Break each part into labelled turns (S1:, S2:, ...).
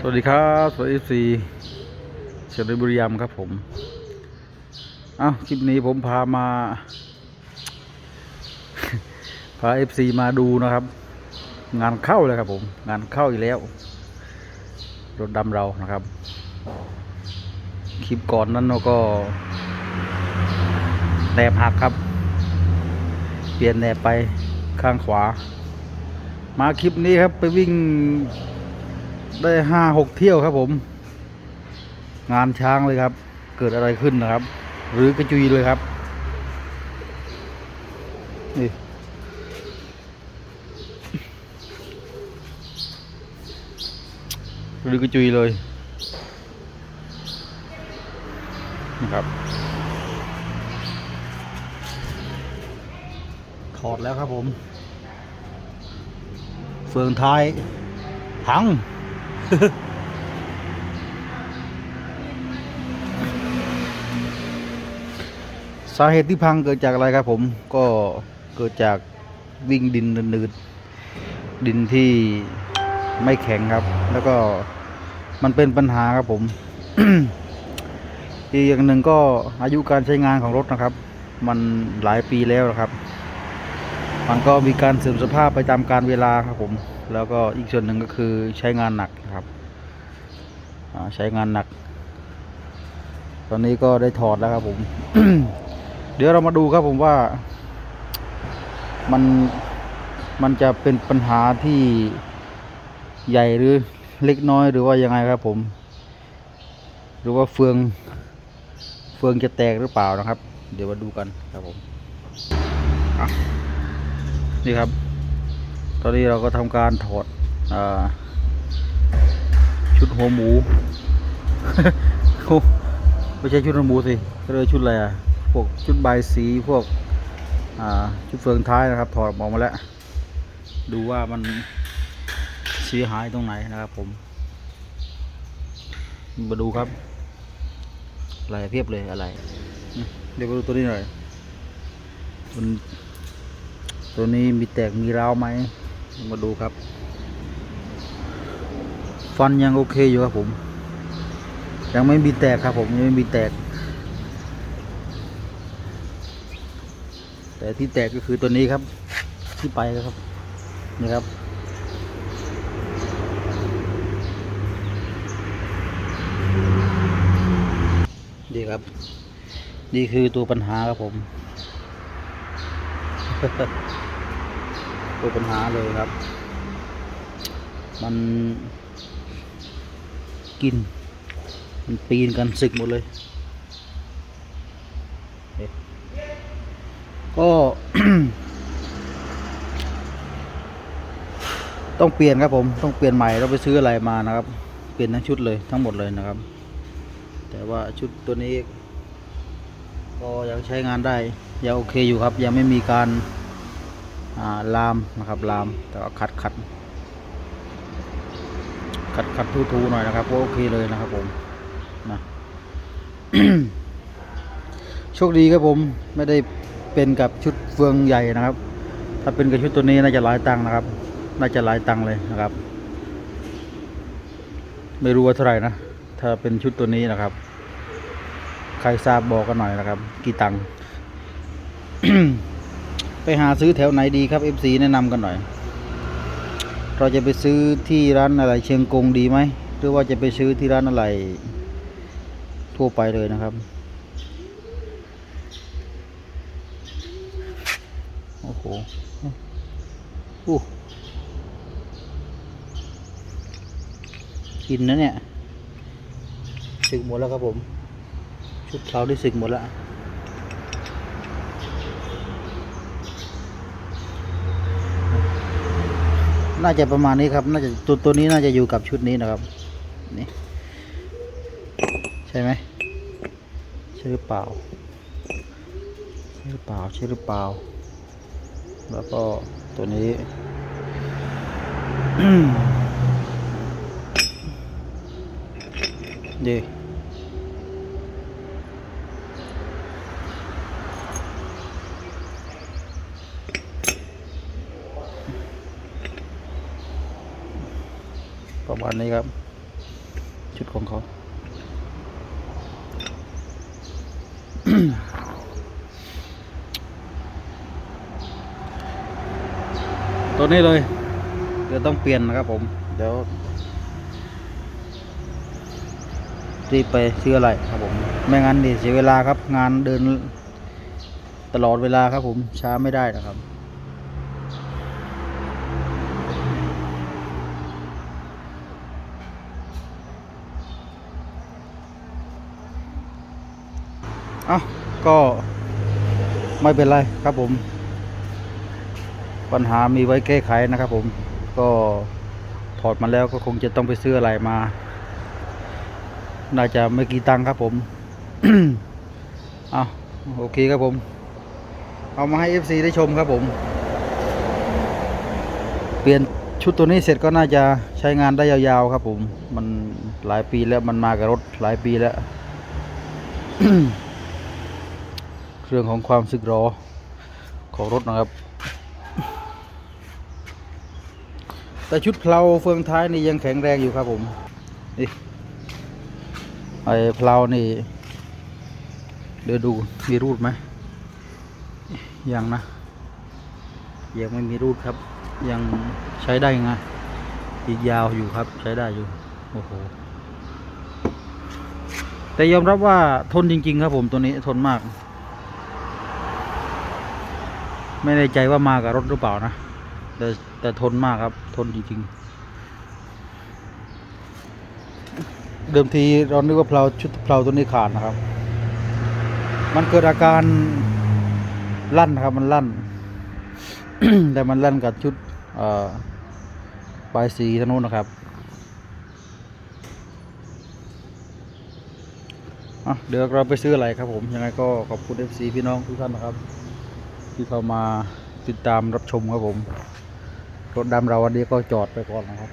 S1: สวัสดีครับ สวัสดีซีเชลบุรีรัมย์ครับผม เอ้าคลิปนี้ผมพามา พาเอฟซีมาดูนะครับ งานเข้าเลยครับผม งานเข้าอีกแล้ว รถดำเรานะครับ คลิปก่อนนั้นเราก็แหนบหักครับ เปลี่ยนแหนบไปข้างขวา มาคลิปนี้ครับไปวิ่ง ได้ห้าหกเที่ยวครับผม งานช้างเลยครับ เกิดอะไรขึ้นนะครับ หรือกระจุยเลยครับ นี่หรือกระจุยเลยนะครับถอดแล้วครับผม เฟืองท้ายพัง สาเหตุที่พังเกิดจากอะไรครับผมก็เกิดจากวิ่งดินนืดดินที่ไม่แข็งครับ แล้วก็มันเป็นปัญหาครับผม อีกอย่างหนึ่งก็อายุการใช้งานของรถนะครับ มันหลายปีแล้วนะครับ มันก็มีการเสื่อมสภาพไปตามการเวลาครับผม แล้วก็อีกส่วนหนึ่งก็คือใช้งานหนักนะครับใช้งานหนัก ตอนนี้ก็ได้ถอดแล้วครับผม เดี๋ยวเรามาดูครับผมว่า มันมันจะเป็นปัญหาที่ใหญ่หรือเล็กน้อยหรือว่ายังไงครับผม หรือว่าเฟืองเฟืองจะแตกหรือเปล่านะครับ เดี๋ยวมาดูกันครับผม นี่ครับ ตอนนี้เราก็ทำการถอดอชุดหัวหมูไม่ใช่ชุดหัวหมูสิก็เลยชุดอะไรอะพวกชุดใบสีพวกชุดเฟืองท้ายนะครับ ถอดออกมาแล้ว ดูว่ามันเสียหายตรงไหนนะครับ ผม มาดูครับอะไรเพียบเลยอะไร เดี๋ยวมาดูตัวนี้หน่อยมัน ตัวนี้มีแตกมีร้าวไหม มาดูครับ ฟันยังโอเคอยู่ครับผม ยังไม่มีแตกครับผมยังไม่มีแตก แต่ที่แตกก็คือตัวนี้ครับ ที่ไปครับ นี่ครับนี่ครับ นี่คือตัวปัญหาครับผม ตัวปัญหาเลยครับ มันกิน มันปีนกันสึกหมดเลย ก็ ต้องเปลี่ยนครับผม ต้องเปลี่ยนใหม่เราไปซื้ออะไรมานะครับ เปลี่ยนทั้งชุดเลยทั้งหมดเลยนะครับ แต่ว่าชุดตัวนี้ ก็ยังใช้งานได้ ยังโอเคอยู่ครับ ยังไม่มีการ ลามนะครับลามแต่ว่าขัดขัดขัดขัดทูๆหน่อยนะครับก็โอเคเลยนะครับผมนะโชคดีครับผมไม่ได้เป็นกับชุดเฟืองใหญ่นะครับ ถ้าเป็นกับชุดตัวนี้น่าจะหลายตังค์นะครับ น่าจะหลายตังค์เลยนะครับ ไม่รู้ว่าเท่าไหร่นะถ้าเป็นชุดตัวนี้นะครับ ใครทราบบอกกันหน่อยนะครับ กี่ตังค์ ไปหาซื้อแถวไหนดีครับ FC แนะนำกันหน่อย เราจะไปซื้อที่ร้านอะไรเชียงกงดีไหม หรือว่าจะไปซื้อที่ร้านอะไร ทั่วไปเลยนะครับ โอ้โหอู้กินนะเนี่ยสึกหมดแล้วครับผม ชุดเขาได้สึกหมดแล้ว น่าจะประมาณนี้ครับ น่าจะตัวตัวนี้น่าจะอยู่กับชุดนี้นะครับ นี่ ใช่ไหมใช่หรือเปล่า ใช่หรือเปล่า ใช่หรือเปล่า แล้วก็ตัวนี้ดี ประมาณนี้ครับ ชุดของเขาตัวนี้เลยเดี๋ยวต้องเปลี่ยนนะครับผม เดี๋ยวรีบไปซื้ออะไรครับผม ไม่งั้นดิเสียเวลาครับ งานเดินตลอดเวลาครับผมช้าไม่ได้นะครับ เอ้าก็ไม่เป็นไรครับผม ปัญหามีไว้แก้ไขนะครับผม ก็ถอดมาแล้วก็คงจะต้องไปซื้ออะไรมา น่าจะไม่กี่ตังค์ครับผมเอาโอเคครับผม เอามาให้ FC ได้ชมครับผม เปลี่ยนชุดตัวนี้เสร็จก็น่าจะใช้งานได้ยาวๆครับผม มันหลายปีแล้วมันมากับรถหลายปีแล้ว เรื่องของความสึกรอของรถนะครับ แต่ชุดเพลาเฟืองท้ายนี่ยังแข็งแรงอยู่ครับผมนี่ไอ้เพลานี่ เดี๋ยวดูมีรูดไหมยังนะ ยังไม่มีรูดครับ ยังใช้ได้ไงอีกยาวอยู่ครับใช้ได้อยู่โอ้โหแต่ยอมรับว่าทนจริง ๆ ครับผมตัวนี้ทนมาก ไม่แน่ใจว่ามากับรถหรือเปล่านะ แต่แต่ทนมากครับ ทนจริงๆ เดิมทีเรานึกว่าเพลาชุดเพลาตัวนี้ขาดนะครับ มันเกิดอาการลั่นนะครับมันลั่น แต่มันลั่นกับชุดปลายสีทางนู้นนะครับเดี๋ยวเราไปซื้ออะไรครับผม ยังไงก็ขอบคุณ FC พี่น้องทุกท่านนะครับ ที่เข้ามาติดตามรับชมครับผม รถดำเราวันนี้ก็จอดไปก่อนนะครับ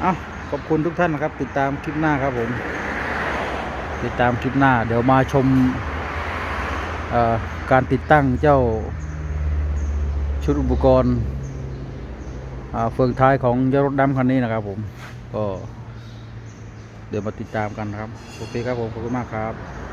S1: เอาขอบคุณทุกท่านนะครับ ติดตามคลิปหน้าครับผม ติดตามคลิปหน้า เดี๋ยวมาชมการติดตั้งเจ้าชุดอุปกรณ์เฟืองท้ายของเจ้ารถดำคันนี้นะครับผม ก็เดี๋ยวมาติดตามกันครับ โอเคครับผม ขอบคุณมากครับ